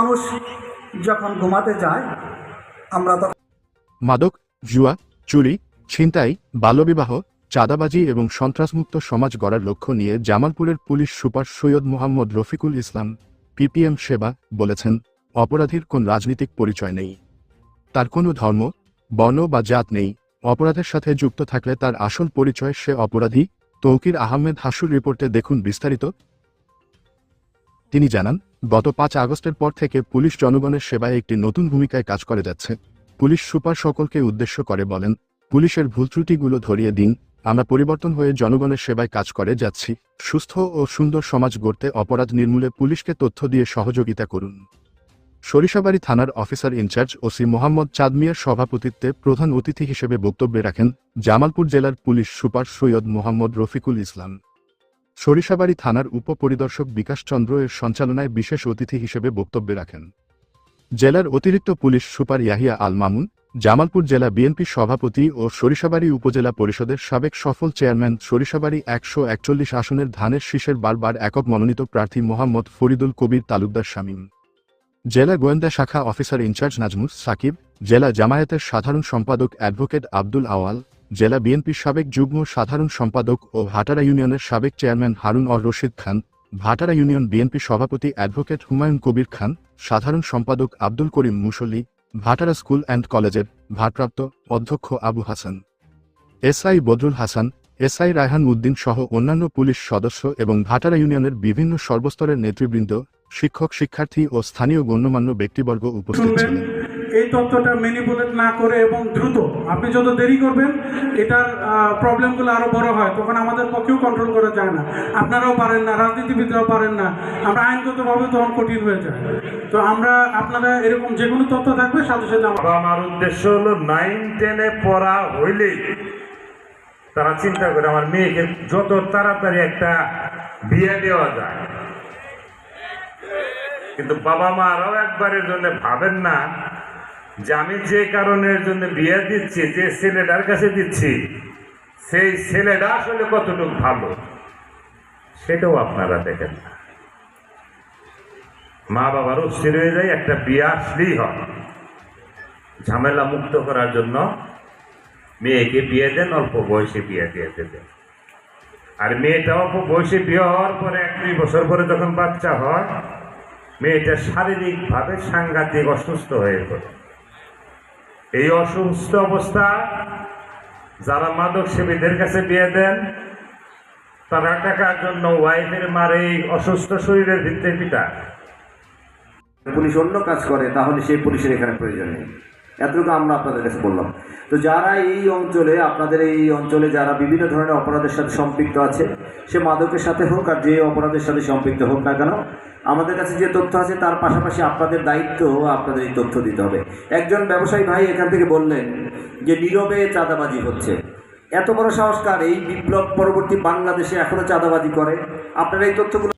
মানুষ যখন ঘুমাতে যায়, আমরা তখন মাদক, জুয়া, চুরি, ছিনতাই, বাল্যবিবাহ, চাঁদাবাজি এবং সন্ত্রাসমুক্ত সমাজ গড়ার লক্ষ্য নিয়ে জামালপুরের police super Syed Mohammad Rafiqul Islam PPM সেবা বলেছেন, অপরাধীর কোন রাজনৈতিক পরিচয় নেই। তার কোনো ধর্ম, বর্ণ বা জাত নেই। অপরাধের সাথে যুক্ত থাকলে তার আসল পরিচয় সে অপরাধী, তৌকির আহমেদ হাসুর রিপোর্টে দেখুন বিস্তারিত। তিনি জানান গত পাঁচ আগস্টের পর থেকে পুলিশ জনগণের সেবায় একটি নতুন ভূমিকায় কাজ করে যাচ্ছে। পুলিশ সুপার সকলকে উদ্দেশ্য করে বলেন, পুলিশের ভুল ত্রুটিগুলো ধরিয়ে দিন। আমরা পরিবর্তন হয়ে জনগণের সেবায় কাজ করে যাচ্ছি। সুস্থ ও সুন্দর সমাজ গড়তে অপরাধ নির্মূলে পুলিশকে তথ্য দিয়ে সহযোগিতা করুন। সরিষাবাড়ি থানার officer in charge OC Mohammad চাঁদমিয়ার সভাপতিত্বে প্রধান অতিথি হিসেবে বক্তব্যে রাখেন জামালপুর জেলার পুলিশ সুপার সৈয়দ মোহাম্মদ রফিকুল ইসলাম। সরিষাবাড়ি থানার উপপরিদর্শক বিকাশ চন্দ্র এর সঞ্চালনায় বিশেষ অতিথি হিসেবে বক্তব্য রাখেন। জেলার অতিরিক্ত পুলিশ সুপার ইয়াহিয়া আল মামুন, জামালপুর জেলা বিএনপি সভাপতি ও সরিষাবাড়ি উপজেলা পরিষদের সাবেক সফল চেয়ারম্যান সরিষাবাড়ি একশো একচল্লিশ আসনের ধানের শীষের বারবার একক মনোনীত প্রার্থী মোহাম্মদ ফরিদুল কবির তালুকদার শামীম। জেলা গোয়েন্দা শাখা অফিসার ইনচার্জ নাজমুস সাকিব, জেলা জামায়াতের সাধারণ সম্পাদক অ্যাডভোকেট আব্দুল আওয়াল জেলা বিএনপির সাবেক যুগ্ম সাধারণ সম্পাদক ও ভাটারা ইউনিয়নের সাবেক chairman Harun Or Rashid Khan, Bhatara union BNP সভাপতি অ্যাডভোকেট হুমায়ুন কবির খান, সাধারণ সম্পাদক আব্দুল করিম মুসল্লি, ভাটারা স্কুল অ্যান্ড কলেজের ভারপ্রাপ্ত অধ্যক্ষ আবু হাসান, এসআই বদরুল হাসান, এসআই রায়হান উদ্দিন সহ অন্যান্য পুলিশ সদস্য এবং ভাটারা ইউনিয়নের বিভিন্ন সর্বস্তরের নেতৃবৃন্দ, শিক্ষক, শিক্ষার্থী ও স্থানীয় গণ্যমান্য ব্যক্তিবর্গ উপস্থিত ছিলেন। এই তথ্যটা ম্যানিপুলেট না করে এবং দ্রুত। আপনি যত দেরি করবেন, এটার প্রবলেমগুলো আরও বড় হয়, তখন আমাদের পক্ষেও কন্ট্রোল করা যায় না। আপনারাও পারেন না, রাজনীতিবিদরাও পারেন না। আমরা আইনগতভাবে তখন কঠিন হয়ে যায় তো আমরা আপনারা এরকম যে কোনো তথ্য থাকবে, সাথে সাথে আমরা উদ্দেশ্য হলো নাইন টেনে পড়া হইলেই তারা চিন্তা করে, আমার মেয়েকে যত তাড়াতাড়ি একটা বিয়ে দেওয়া যায়। কিন্তু বাবা মা আরও একবারের জন্য ভাবেন না যে আমি যে কারণের জন্য বিয়ে দিচ্ছি, যে ছেলেটার কাছে দিচ্ছি, সেই ছেলেটা আসলে কতটুকু ভালো? সেটাও আপনারা দেখেন না। মা বাবার অস্থির হয়ে যায়, একটা বিয়ে আসলেই হয়। ঝামেলা মুক্ত করার জন্য মেয়েকে বিয়ে দেন, অল্প বয়সে বিয়ে দিয়ে দেবেন। আর মেয়েটা অল্প বয়সে বিয়ে হওয়ার পরে এক দুই বছর পরে যখন বাচ্চা হয়, মেয়েটা শারীরিকভাবে সাংঘাতিক অসুস্থ হয়ে পড়ে। এই অসুস্থ অবস্থা যারা মাদক সেবীদের কাছে বিয়ে দেন, তারা টাকার জন্য ওয়াইফের মার এই অসুস্থ শরীরের ভিত্তির পিতা পুলিশ অন্য কাজ করে, তাহলে সেই পুলিশের এখানে প্রয়োজন নেই। এতটুকু আমরা আপনাদের কাছে বললাম। তো যারা এই অঞ্চলে, আপনাদের এই অঞ্চলে যারা বিভিন্ন ধরনের অপরাধের সাথে সম্পৃক্ত আছে, সে মাদকের সাথে হোক আর যে অপরাধের সাথে সম্পৃক্ত হোক না কেন, আমাদের কাছে যে তথ্য আছে তার পাশাপাশি আপনাদের দায়িত্ব আপনাদের এই তথ্য দিতে হবে। একজন ব্যবসায়ী ভাই এখান থেকে বললেন যে, নীরবে চাঁদাবাজি হচ্ছে। এত বড় সংস্কার, এই বিপ্লব পরবর্তী বাংলাদেশে এখনও চাঁদাবাজি করে। আপনারা এই তথ্যগুলো